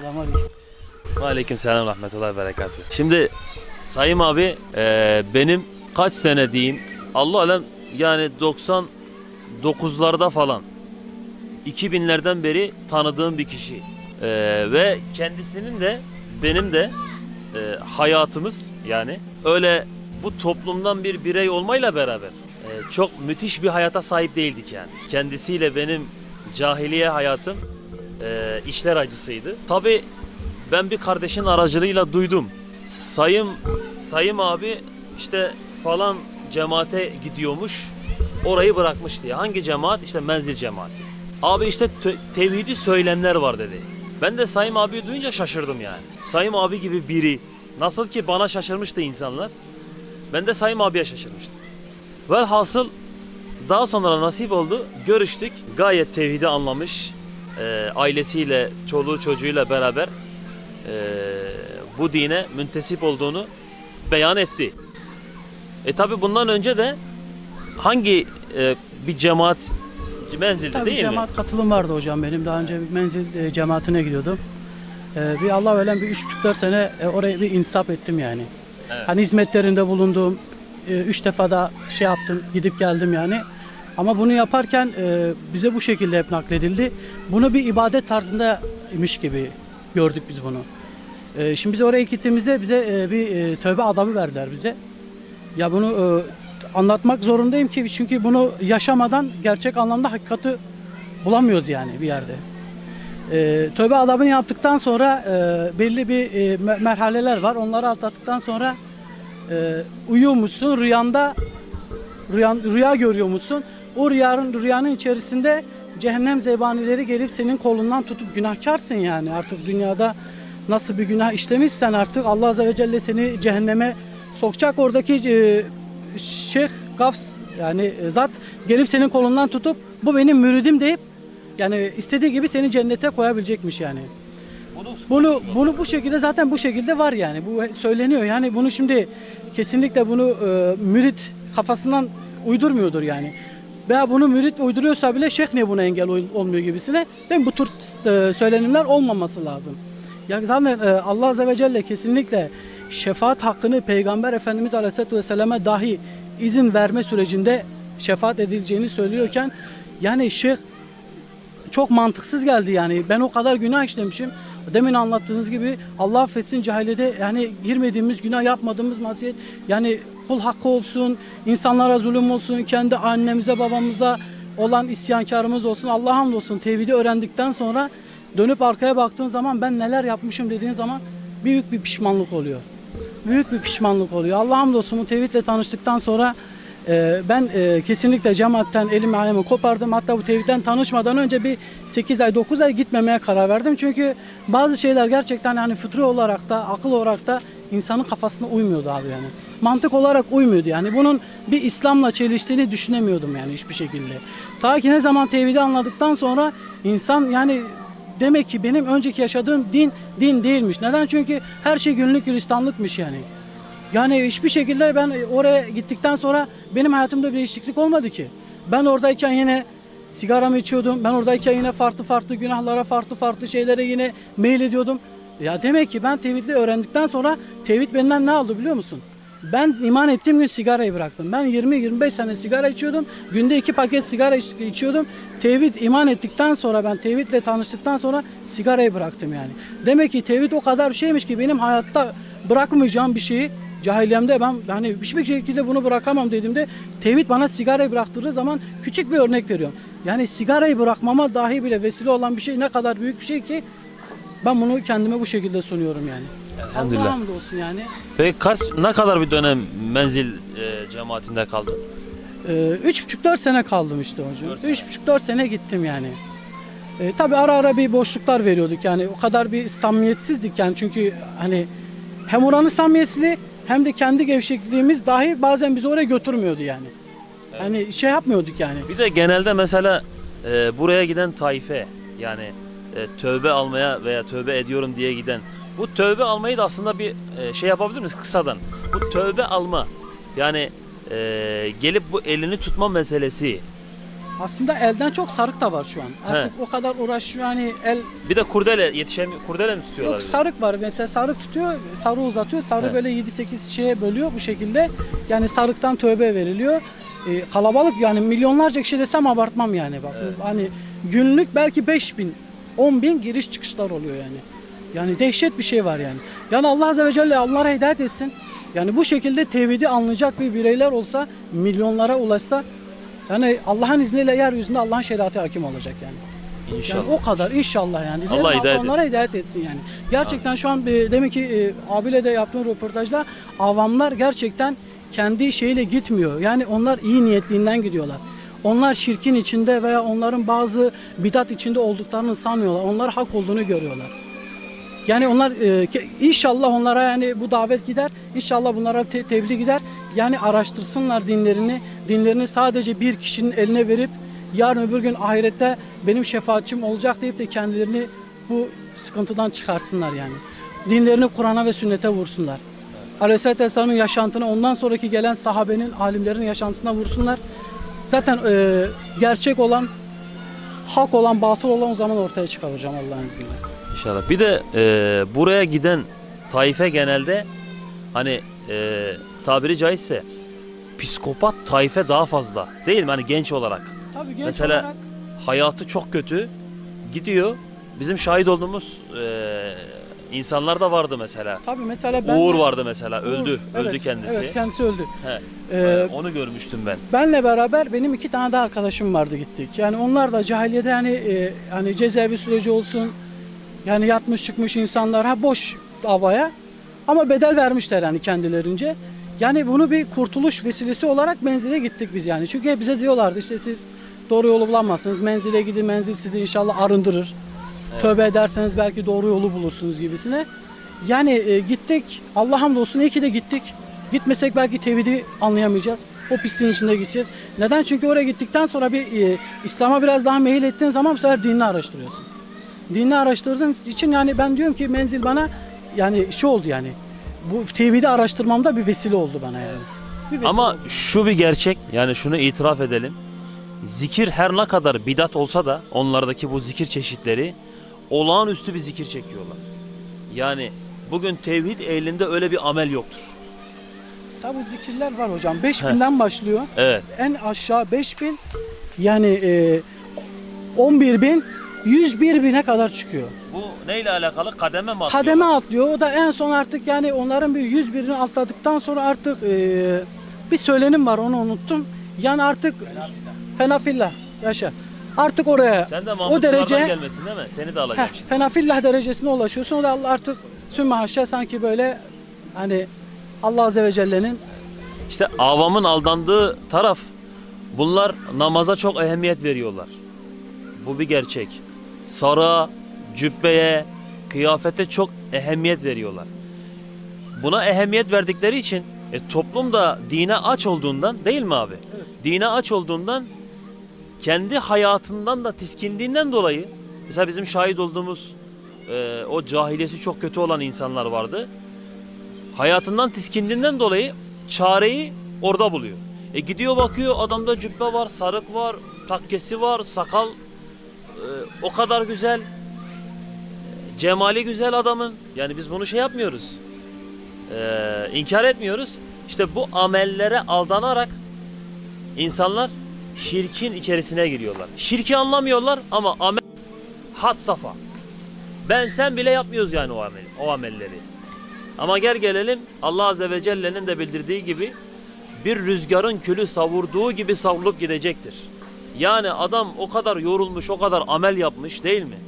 Selamünaleyküm. Aleyküm selam rahmetullahi berekatuhu. Şimdi Sayım abi e, benim kaç sene diyeyim Allah alem yani 99'larda falan 2000'lerden beri tanıdığım bir kişi. E, ve kendisinin de benim de e, hayatımız yani öyle bu toplumdan bir birey olmayla beraber e, çok müthiş bir hayata sahip değildik yani. Kendisiyle benim cahiliye hayatım e, işler acısıydı. Tabi ben bir kardeşin aracılığıyla duydum. Sayım Sayım abi işte falan cemaate gidiyormuş. Orayı bırakmış diye. Hangi cemaat? İşte menzil cemaati. Abi işte te- tevhidi söylemler var dedi. Ben de Sayım abi duyunca şaşırdım yani. Sayım abi gibi biri nasıl ki bana şaşırmıştı insanlar. Ben de Sayım abiye şaşırmıştım. Velhasıl daha sonra nasip oldu. Görüştük. Gayet tevhidi anlamış. Ee, ailesiyle, çoluğu çocuğuyla beraber ee, bu dine müntesip olduğunu beyan etti. E tabi bundan önce de hangi e, bir cemaat menzilde Tabii değil mi? cemaat katılım vardı hocam benim. Daha önce bir menzil e, cemaatine gidiyordum. E, bir Allah ölen bir üç buçuk dört sene e, oraya bir intisap ettim yani. Evet. Hani hizmetlerinde bulundum. E, üç defa da şey yaptım, gidip geldim yani. Ama bunu yaparken e, bize bu şekilde hep nakledildi. Bunu bir ibadet tarzındaymış gibi gördük biz bunu. E, şimdi biz oraya gittiğimizde bize e, bir e, tövbe adabı verdiler bize. Ya bunu e, anlatmak zorundayım ki çünkü bunu yaşamadan gerçek anlamda hakikati bulamıyoruz yani bir yerde. E, tövbe adabını yaptıktan sonra e, belli bir e, me- merhaleler var. Onları atlattıktan sonra e, uyuyormuşsun rüyanda rüyan, rüya görüyormuşsun. O rüyanın, rüyanın içerisinde cehennem zebanileri gelip senin kolundan tutup günahkarsın yani artık dünyada nasıl bir günah işlemişsen artık Allah Azze ve Celle seni cehenneme sokacak. Oradaki e, şeyh gafs yani e, zat gelip senin kolundan tutup bu benim müridim deyip yani istediği gibi seni cennete koyabilecekmiş yani. Bunu bunu bu şekilde zaten bu şekilde var yani. Bu söyleniyor. Yani bunu şimdi kesinlikle bunu e, mürit kafasından uydurmuyordur yani. Veya bunu mürit uyduruyorsa bile şeyh niye buna engel ol- olmuyor gibisine. Değil mi? Bu tür e, söylenimler olmaması lazım. Ya zaten e, Allah Azze ve Celle kesinlikle şefaat hakkını Peygamber Efendimiz Aleyhisselatü Vesselam'a dahi izin verme sürecinde şefaat edileceğini söylüyorken yani şeyh çok mantıksız geldi yani. Ben o kadar günah işlemişim. Demin anlattığınız gibi Allah affetsin cahilede yani girmediğimiz günah yapmadığımız masiyet yani kul hakkı olsun, insanlara zulüm olsun, kendi annemize babamıza olan isyankarımız olsun. Allah hamdolsun tevhidi öğrendikten sonra dönüp arkaya baktığın zaman ben neler yapmışım dediğin zaman büyük bir pişmanlık oluyor. Büyük bir pişmanlık oluyor. Allah hamdolsun bu tevhidle tanıştıktan sonra ee, ben e, kesinlikle cemaatten elimi ayağımı kopardım. Hatta bu tevhidden tanışmadan önce bir 8 ay 9 ay gitmemeye karar verdim. Çünkü bazı şeyler gerçekten yani fıtri olarak da akıl olarak da insanın kafasına uymuyordu abi yani. Mantık olarak uymuyordu yani. Bunun bir İslam'la çeliştiğini düşünemiyordum yani hiçbir şekilde. Ta ki ne zaman tevhidi anladıktan sonra insan yani demek ki benim önceki yaşadığım din din değilmiş. Neden? Çünkü her şey günlük gülistanlıkmış yani. Yani hiçbir şekilde ben oraya gittikten sonra benim hayatımda bir değişiklik olmadı ki. Ben oradayken yine sigaramı içiyordum. Ben oradayken yine farklı farklı günahlara, farklı farklı şeylere yine meyil ediyordum. Ya demek ki ben tevhidli öğrendikten sonra tevhid benden ne aldı biliyor musun? Ben iman ettiğim gün sigarayı bıraktım. Ben 20-25 sene sigara içiyordum. Günde iki paket sigara iç- içiyordum. Tevhid iman ettikten sonra ben tevhidle tanıştıktan sonra sigarayı bıraktım yani. Demek ki tevhid o kadar şeymiş ki benim hayatta bırakmayacağım bir şeyi cahiliyemde ben yani hiçbir şekilde bunu bırakamam dediğimde tevhid bana sigarayı bıraktırdığı zaman küçük bir örnek veriyorum. Yani sigarayı bırakmama dahi bile vesile olan bir şey ne kadar büyük bir şey ki ben bunu kendime bu şekilde sunuyorum yani. Elhamdülillah. Allah'a hamdolsun yani. Peki kaç ne kadar bir dönem menzil e, cemaatinde kaldın? Ee, üç buçuk dört sene kaldım işte hocam. Dört sene. Üç buçuk dört sene gittim yani. Ee, tabii ara ara bir boşluklar veriyorduk yani o kadar bir samimiyetsizdik yani çünkü hani hem oranın samimiyetsizliği hem de kendi gevşekliğimiz dahi bazen bizi oraya götürmüyordu yani. Hani şey yapmıyorduk yani. Bir de genelde mesela e, buraya giden taife yani e, tövbe almaya veya tövbe ediyorum diye giden bu tövbe almayı da aslında bir e, şey yapabilir miyiz kısadan? Bu tövbe alma yani e, gelip bu elini tutma meselesi aslında elden çok sarık da var şu an. Artık o kadar uğraşıyor hani el Bir de kurdele yetişemiyor. Kurdele mi tutuyorlar? Yok bir de? sarık var. Mesela sarık tutuyor, sarı uzatıyor. Sarı He. böyle 7-8 şeye bölüyor bu şekilde. Yani sarıktan tövbe veriliyor. Ee, kalabalık yani milyonlarca kişi desem abartmam yani bak. Hani günlük belki 5 bin, 10 bin giriş çıkışlar oluyor yani. Yani dehşet bir şey var yani. Yani Allah Azze ve Celle Allah'a hidayet etsin. Yani bu şekilde tevhidi anlayacak bir bireyler olsa, milyonlara ulaşsa yani Allah'ın izniyle yeryüzünde Allah'ın şeriatı hakim olacak yani. İnşallah. Yani o kadar inşallah yani. Allah Dilerim hidayet onlara hidayet etsin yani. Gerçekten şu an e, demek ki e, abiyle de yaptığım röportajda avamlar gerçekten kendi şeyiyle gitmiyor. Yani onlar iyi niyetliğinden gidiyorlar. Onlar şirkin içinde veya onların bazı bidat içinde olduklarını sanmıyorlar. Onlar hak olduğunu görüyorlar. Yani onlar e, inşallah onlara yani bu davet gider. İnşallah bunlara te- tebliğ gider. Yani araştırsınlar dinlerini. Dinlerini sadece bir kişinin eline verip yarın öbür gün ahirette benim şefaatçim olacak deyip de kendilerini bu sıkıntıdan çıkarsınlar yani. Dinlerini Kur'an'a ve sünnete vursunlar. Aleyhisselatü Vesselam'ın yaşantına ondan sonraki gelen sahabenin, alimlerin yaşantısına vursunlar. Zaten e, gerçek olan, hak olan, batıl olan o zaman ortaya çıkar hocam Allah'ın izniyle. İnşallah. Bir de e, buraya giden taife genelde hani e, tabiri caizse psikopat taife daha fazla. Değil mi? Hani genç olarak. Tabii genç Mesela olarak hayatı çok kötü. Gidiyor. Bizim şahit olduğumuz e, insanlar da vardı mesela. tabii mesela ben Uğur vardı mesela. Uğur, Öldü. evet, öldü kendisi. Evet, kendisi öldü. He. Ee, Onu görmüştüm ben. benle beraber benim iki tane daha arkadaşım vardı gittik. Yani onlar da cahiliyede hani e, hani cezaevi süreci olsun. Yani yatmış çıkmış insanlar ha boş davaya ama bedel vermişler yani kendilerince. Yani bunu bir kurtuluş vesilesi olarak menzile gittik biz yani. Çünkü bize diyorlardı işte siz doğru yolu bulamazsınız. Menzile gidin menzil sizi inşallah arındırır. Tövbe ederseniz belki doğru yolu bulursunuz gibisine. Yani e, gittik. Allah hamdolsun iyi ki de gittik. Gitmesek belki tevhidi anlayamayacağız. O pisliğin içinde gideceğiz. Neden? Çünkü oraya gittikten sonra bir e, İslam'a biraz daha meyil ettiğin zaman bu sefer dinini araştırıyorsun. Dinini araştırdığın için yani ben diyorum ki menzil bana yani şey oldu yani. Bu tevhidi araştırmamda bir vesile oldu bana yani. Bir vesile Ama oldu. şu bir gerçek yani şunu itiraf edelim. Zikir her ne kadar bidat olsa da onlardaki bu zikir çeşitleri olağanüstü bir zikir çekiyorlar. Yani bugün tevhid ehlinde öyle bir amel yoktur. Tabi zikirler var hocam. 5000'den başlıyor. Evet. En aşağı 5000 yani e, 11 bin 101 bine kadar çıkıyor. Bu neyle alakalı? Kademe mi atlıyorlar? Kademe atlıyor. O da en son artık yani onların bir 101'ini atladıktan sonra artık e, bir söylenim var onu unuttum. Yani artık fenafillah yaşa. Artık oraya Sen de o derece gelmesin değil mi? Seni de alacağım şimdi. fenafillah derecesine ulaşıyorsun. O da Allah artık tüm haşa sanki böyle hani Allah Azze ve Celle'nin İşte avamın aldandığı taraf bunlar namaza çok ehemmiyet veriyorlar. Bu bir gerçek. Sarığa, cübbeye, kıyafete çok ehemmiyet veriyorlar. Buna ehemmiyet verdikleri için e, toplum da dine aç olduğundan değil mi abi? Dine aç olduğundan kendi hayatından da tiskindiğinden dolayı mesela bizim şahit olduğumuz e, o cahiliyesi çok kötü olan insanlar vardı hayatından tiskindiğinden dolayı çareyi orada buluyor. E gidiyor bakıyor adamda cübbe var, sarık var, takkesi var, sakal e, o kadar güzel. Cemali güzel adamın. Yani biz bunu şey yapmıyoruz. E, inkar etmiyoruz. İşte bu amellere aldanarak insanlar şirkin içerisine giriyorlar. Şirki anlamıyorlar ama amel hat safa. Ben sen bile yapmıyoruz yani o amel, o amelleri. Ama gel gelelim Allah Azze ve Celle'nin de bildirdiği gibi bir rüzgarın külü savurduğu gibi savrulup gidecektir. Yani adam o kadar yorulmuş, o kadar amel yapmış değil mi?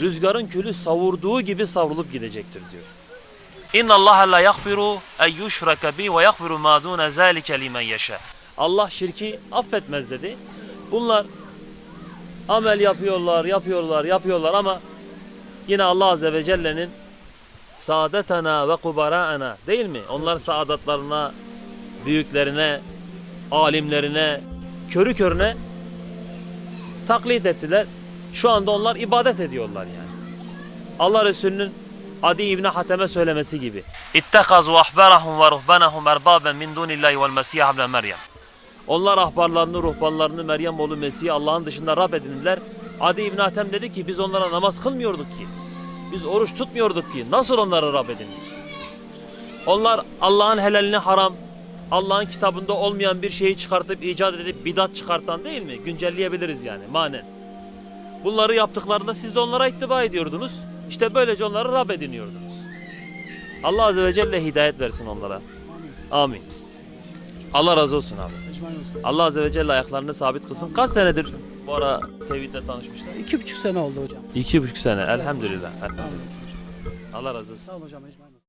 Rüzgarın külü savurduğu gibi savrulup gidecektir diyor. İnna Allah la yaghfiru en bi ve yaghfiru ma dun zalika limen yasha. Allah şirki affetmez dedi. Bunlar amel yapıyorlar, yapıyorlar, yapıyorlar ama yine Allah Azze ve Celle'nin saadetena ve kubara'ena değil mi? Onlar saadatlarına, büyüklerine, alimlerine, körü körüne taklit ettiler. Şu anda onlar ibadet ediyorlar yani. Allah Resulü'nün Adi İbni Hatem'e söylemesi gibi. İttekazu ahbarahum ve ruhbanahum erbaben min dunillahi vel mesih ibn Meryem. Onlar ahbarlarını, ruhbanlarını, Meryem oğlu Mesih'i Allah'ın dışında Rab edindiler. Adi İbn Hatem dedi ki biz onlara namaz kılmıyorduk ki. Biz oruç tutmuyorduk ki. Nasıl onlara Rab edindik? Onlar Allah'ın helalini haram, Allah'ın kitabında olmayan bir şeyi çıkartıp icat edip bidat çıkartan değil mi? Güncelleyebiliriz yani manen. Bunları yaptıklarında siz de onlara ittiba ediyordunuz. İşte böylece onları Rab ediniyordunuz. Allah Azze ve Celle hidayet versin onlara. Amin. Allah razı olsun abi. Allah Azze ve Celle ayaklarını sabit kılsın. Kaç senedir bu ara tevhidle tanışmışlar? İki buçuk sene oldu hocam. İki buçuk sene elhamdülillah. Hocam. Allah razı olsun. Sağ olun hocam. Ecmaîn.